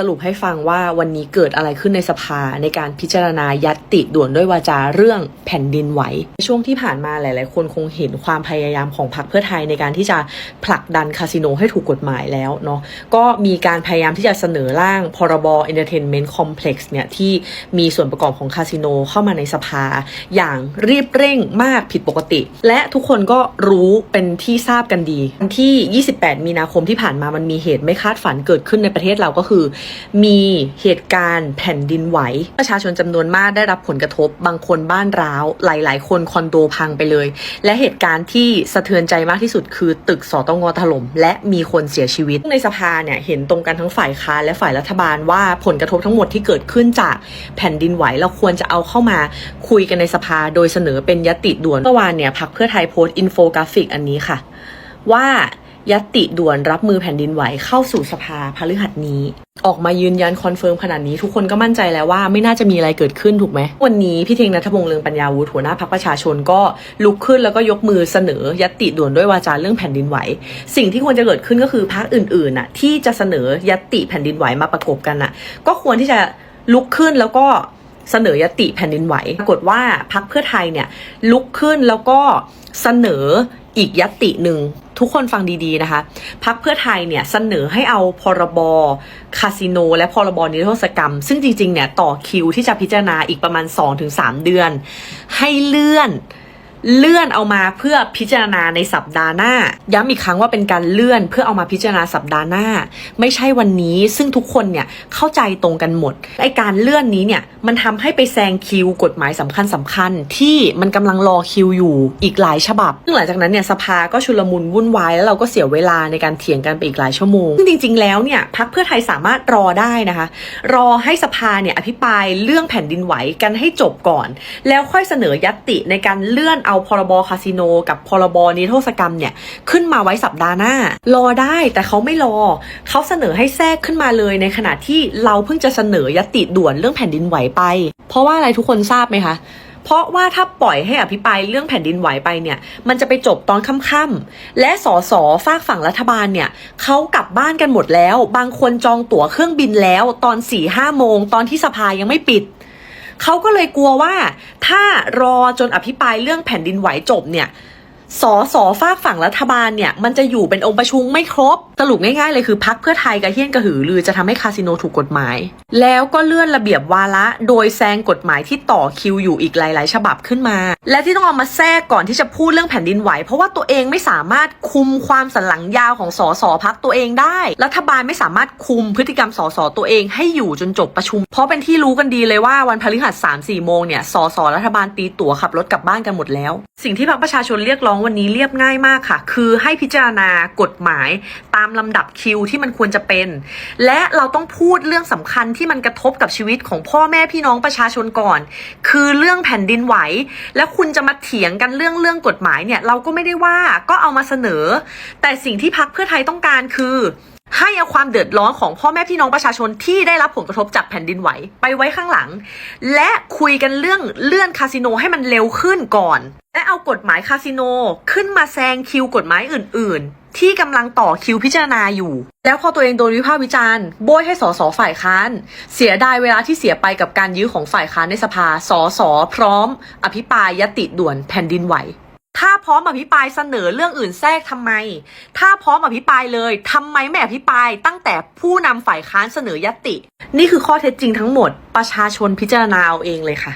สรุปให้ฟังว่าวันนี้เกิดอะไรขึ้นในสภาในการพิจารณายัตติด่วนด้วยวาจาเรื่องแผ่นดินไหว ช่วงที่ผ่านมาหลาย ๆ คนคงเห็นความพยายามของพรรคเพื่อไทยในการที่จะผลักดันคาสิโนให้ถูกกฎหมายแล้วเนาะก็มีการพยายามที่จะเสนอร่างพรบ Entertainment Complex เนี่ยที่มีส่วนประกอบของคาสิโนเข้ามาในสภา อย่างรีบเร่งมากผิดปกติ และทุกคนก็รู้เป็นที่ทราบกันดีที่ 28 มีนาคมที่ผ่านมามันมีเหตุไม่คาดฝันเกิดขึ้นในประเทศเราก็คือมีเหตุการณ์แผ่นดินไหว ประชาชนจำนวนมากได้รับผลกระทบ บางคนบ้านร้าว หลาย ๆ คนคอนโดพังไปเลย และเหตุการณ์ที่สะเทือนใจมากที่สุดคือตึกสตงถล่มและมีคนเสียชีวิต ในสภาเนี่ยเห็นตรงกันทั้งฝ่ายค้านและฝ่ายรัฐบาลว่าผลกระทบทั้งหมดที่เกิดขึ้นจากแผ่นดินไหวเราควรจะเอาเข้ามาคุยกันในสภาโดยเสนอเป็นยติด่วนเมื่อวานเนี่ยพักเพื่อไทยโพสต์อินโฟกราฟิกอันนี้ค่ะ ว่า ยติด่วนรับมือแผ่นดินไหวเข้าสู่สภาพฤหัสนี้ ออกมายืนยันคอนเฟิร์มขนาดนี้ทุกคนก็มั่นใจแล้วว่าไม่น่าจะมีอะไรเกิดขึ้นถูกไหม วันนี้พี่เทงนัทพงษ์เลืองปัญญาวุฒิหัวหน้าพักประชาชนก็ลุกขึ้นแล้วก็ยกมือเสนอ ยติด่วนด้วยวาจาเรื่องแผ่นดินไหว สิ่งที่ควรจะเกิดขึ้นก็คือพักอื่นๆน่ะที่จะเสนอยติแผ่นดินไหวมาประกบกันน่ะ ก็ควรที่จะลุกขึ้นแล้วก็เสนอยติแผ่นดินไหว ปรากฏว่าพักเพื่อไทยเนี่ยลุกขึ้นแล้วก็เสนอ อีกยติหนึ่งทุกคนฟังดีๆนะคะพักเพื่อไทยเนี่ยเสนอให้เอาพรบคาสิโน และพรบนิรโทษกรรม ซึ่งจริงๆเนี่ยต่อคิวที่จะพิจารณาอีกประมาณ 2-3 เดือน ให้เลื่อน เลื่อนเอามาเพื่อพิจารณาในสัปดาห์หน้า ย้ำอีกครั้งว่าเป็นการเลื่อนเพื่อเอามาพิจารณาสัปดาห์หน้า ไม่ใช่วันนี้ซึ่งทุกคนเนี่ยเข้าใจตรงกันหมดไอการเลื่อนนี้เนี่ยมันทำให้ไปแซงคิวกฎหมายสำคัญสำคัญๆที่มันกำลังรอคิวอยู่อีกหลายฉบับซึ่งหลังจากนั้นเนี่ยสภาก็ชุลมุนวุ่นวายแล้วเราก็เสียเวลาในการเถียงกันไปอีกหลายชั่วโมงซึ่งจริง ๆ แล้วเนี่ยพักเพื่อไทยสามารถรอได้นะคะ รอให้สภาเนี่ยอภิปรายเรื่องแผ่นดินไหวกันให้จบก่อน แล้วค่อยเสนอยัตติในการเลื่อนเอาพรบคาสิโน กับพรบนิรโทษกรรมเนี่ยขึ้นมาไว้สัปดาห์หน้า รอได้แต่เขาไม่รอ เขาเสนอให้แทรกขึ้นมาเลยในขณะที่เราเพิ่งจะเสนอยติด่วนเรื่องแผ่นดินไหวไป เพราะว่าอะไรทุกคนทราบไหมคะเพราะว่าถ้าปล่อยให้อภิปรายเรื่องแผ่นดินไหวไปเนี่ย มันจะไปจบตอนค่ำๆและสสฝากฝั่งรัฐบาลเนี่ยเขากลับบ้านกันหมดแล้ว บางคนจองตั๋วเครื่องบินแล้ว ตอน4ี่ห้าโมง ตอนที่สภายังไม่ปิด เขาก็เลยกลัวว่าถ้ารอจนอภิปรายเรื่องแผ่นดินไหวจบเนี่ย สอสอฝากฝั่งรัฐบาลเนี่ย มันจะอยู่เป็นองค์ประชุมไม่ครบ สรุปง่ายๆเลยคือพักเพื่อไทยกระเฮี้ยนกระหือรือจะทำให้คาสิโนถูกกฎหมาย แล้วก็เลื่อนระเบียบวาระ โดยแซงกฎหมายที่ต่อคิวอยู่อีกหลายๆ ฉบับขึ้นมา และที่ต้องเอามาแทรกก่อนที่จะพูดเรื่องแผ่นดินไหว เพราะว่าตัวเองไม่สามารถคุมความสันหลังยาวของสสพักตัวเองได้ รัฐบาลไม่สามารถคุมพฤติกรรมสสตัวเองให้อยู่จนจบประชุม เพราะเป็นที่รู้กันดีเลยว่าวันพฤหัสสามสี่โมงเนี่ยสสรัฐบาลตีตั๋วขับรถกลับบ้านกันหมดแล้ว สิ่งที่พรรคประชาชนเรียกร้องวันนี้เรียบง่ายมากค่ะ คือให้พิจารณากฎหมายตามลำดับคิวที่มันควรจะเป็น และเราต้องพูดเรื่องสำคัญที่มันกระทบกับชีวิตของพ่อแม่พี่น้องประชาชนก่อน คือเรื่องแผ่นดินไหว แล้วคุณจะมาเถียงกันเรื่องเรื่องกฎหมายเนี่ย เราก็ไม่ได้ว่าก็เอามาเสนอ แต่สิ่งที่พักเพื่อไทยต้องการคือ ให้เอาความเดือดร้อนของพ่อแม่พี่น้องประชาชนที่ได้รับผลกระทบจากแผ่นดินไหวไปไว้ข้างหลัง และคุยกันเรื่องเลื่อนคาสิโนให้มันเร็วขึ้นก่อน และเอากฎหมายคาสิโนขึ้นมาแซงคิวกฎหมายอื่น ๆ ที่กำลังต่อคิวพิจารณาอยู่ แล้วพอตัวเองโดนวิพากษ์วิจารณ์โบยให้สสฝ่ายค้าน เสียดายเวลาที่เสียไปกับการยื้อของฝ่ายค้านในสภาสสพร้อม อภิปรายยติด่วนแผ่นดินไหว ถ้าพร้อมอภิปรายเสนอเรื่องอื่นแทรกทำไม ถ้าพร้อมอภิปรายเลยทำไมไม่อภิปรายตั้งแต่ผู้นำฝ่ายค้านเสนอยติ นี่คือข้อเท็จจริงทั้งหมด ประชาชนพิจารณาเอาเองเลยค่ะ